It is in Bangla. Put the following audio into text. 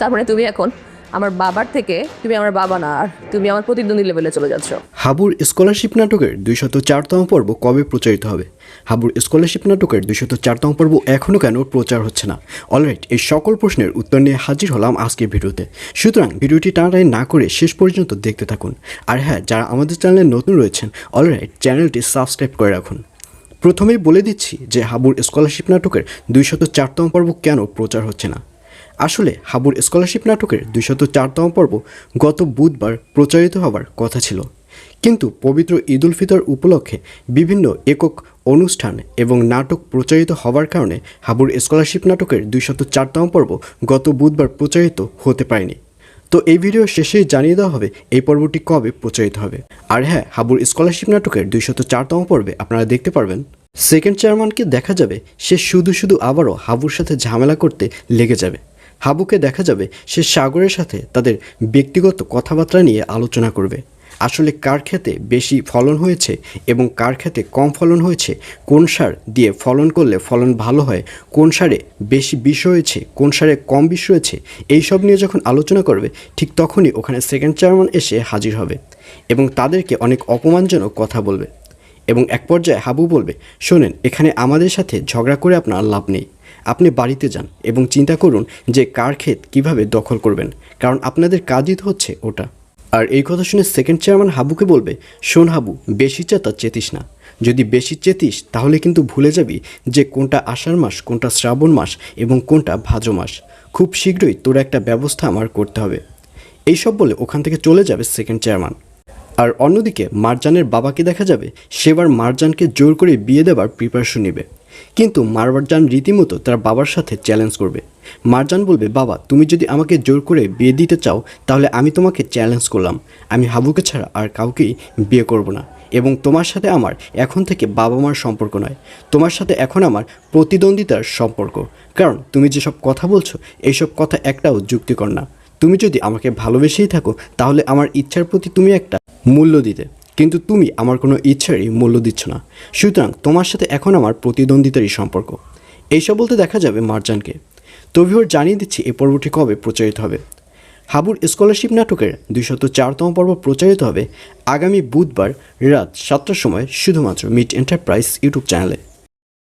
তার মানে তুমি এখন আমার বাবার থেকে, তুমি আমার বাবা না, আর তুমি আমার প্রতিদ্বন্দ্বী লেভেলে চলে যাচ্ছ। হাবুর স্কলারশিপ নাটকের দুইশত চারতম পর্ব কবে প্রচারিত হবে? হাবুর স্কলারশিপ নাটকের দুইশত চারতম পর্ব এখনও কেন প্রচার হচ্ছে না? অলরাইট এই সকল প্রশ্নের উত্তর নিয়ে হাজির হলাম আজকের ভিডিওতে। সুতরাং ভিডিওটি টানাটানি না করে শেষ পর্যন্ত দেখতে থাকুন। আর হ্যাঁ যারা আমাদের চ্যানেলে নতুন রয়েছেন অলরাইট চ্যানেলটি সাবস্ক্রাইব করে রাখুন। প্রথমেই বলে দিচ্ছি যে হাবুর স্কলারশিপ নাটকের দুইশত চারতম পর্ব কেন প্রচার হচ্ছে না? আসলে হাবুর স্কলারশিপ নাটকের দুইশত চারতম পর্ব গত বুধবার প্রচারিত হবার কথা ছিল। কিন্তু পবিত্র ঈদ উল ফিতর উপলক্ষে বিভিন্ন একক অনুষ্ঠান এবং নাটক প্রচারিত হওয়ার কারণে হাবুর স্কলারশিপ নাটকের দুইশত চারতম পর্ব গত বুধবার প্রচারিত হতে পারেনি। তো এই ভিডিও শেষেই জানিয়ে দেওয়া হবে এই পর্বটি কবে প্রচারিত হবে। আর হ্যাঁ হাবুর স্কলারশিপ নাটকের দুইশত চারতম পর্বে আপনারা দেখতে পারবেন। সেকেন্ড চেয়ারম্যানকে দেখা যাবে, সে শুধু শুধু আবারও হাবুর সাথে ঝামেলা করতে লেগে যাবে। হাবুকে দেখা যাবে সে সাগরের সাথে তাদের ব্যক্তিগত কথাবার্তা নিয়ে আলোচনা করবে। আসলে কার ক্ষেতে বেশি ফলন হয়েছে এবং কার ক্ষেতে কম ফলন হয়েছে, কোন সার দিয়ে ফলন করলে ফলন ভালো হয়, কোন সারে বেশি বিষ হয়েছে, কোন সারে কম বিষ রয়েছে এইসব নিয়ে যখন আলোচনা করবে, ঠিক তখনই ওখানে সেকেন্ড চেয়ারম্যান এসে হাজির হবে এবং তাদেরকে অনেক অপমানজনক কথা বলবে। এবং এক পর্যায়ে হাবু বলবে, শোনেন, এখানে আমাদের সাথে ঝগড়া করে আপনার লাভ নেই। আপনি বাড়িতে যান এবং চিন্তা করুন যে কার ক্ষেত কীভাবে দখল করবেন, কারণ আপনাদের কাজই তো হচ্ছে ওটা। আর এই কথা শুনে সেকেন্ড চেয়ারম্যান হাবুকে বলবে, শোন হাবু, বেশি চেতা চেতিস না। যদি বেশি চেতিস, তাহলে কিন্তু ভুলে যাবি যে কোনটা আষাঢ় মাস, কোনটা শ্রাবণ মাস এবং কোনটা ভাদ্র মাস। খুব শীঘ্রই তোর একটা ব্যবস্থা আমার করতে হবে। এইসব বলে ওখান থেকে চলে যাবে সেকেন্ড চেয়ারম্যান আর অন্যদিকে মারজানের বাবাকে দেখা যাবে সেবার মারজানকে জোর করে বিয়ে দেবার প্রিপারেশন নেবে। কিন্তু মারজান রীতিমতো তার বাবার সাথে চ্যালেঞ্জ করবে। মারজান বলবে, বাবা, তুমি যদি আমাকে জোর করে বিয়ে দিতে চাও, তাহলে আমি তোমাকে চ্যালেঞ্জ করলাম। আমি হাবুকে ছাড়া আর কাউকেই বিয়ে করব না। এবং তোমার সাথে আমার এখন থেকে বাবা মার সম্পর্ক নয়। তোমার সাথে এখন আমার প্রতিদ্বন্দ্বিতার সম্পর্ক। কারণ তুমি যেসব কথা বলছো, এইসব কথা একটাও যুক্তিকর না। তুমি যদি আমাকে ভালোবেসেই থাকো, তাহলে আমার ইচ্ছার প্রতি তুমি একটা মূল্য দিতে। কিন্তু তুমি আমার কোনো ইচ্ছারই মূল্য দিচ্ছ না। সুতরাং তোমার সাথে এখন আমার প্রতিদ্বন্দ্বিতারই সম্পর্ক। এইসব বলতে দেখা যাবে মারজানকে। তবিহর জানিয়ে দিচ্ছি এ পর্বটি কবে প্রচারিত হবে। হাবুর স্কলারশিপ নাটকের দুইশত চারতম পর্ব প্রচারিত হবে আগামী বুধবার রাত সাতটার সময়, শুধুমাত্র মিট এন্টারপ্রাইজ ইউটিউব চ্যানেলে।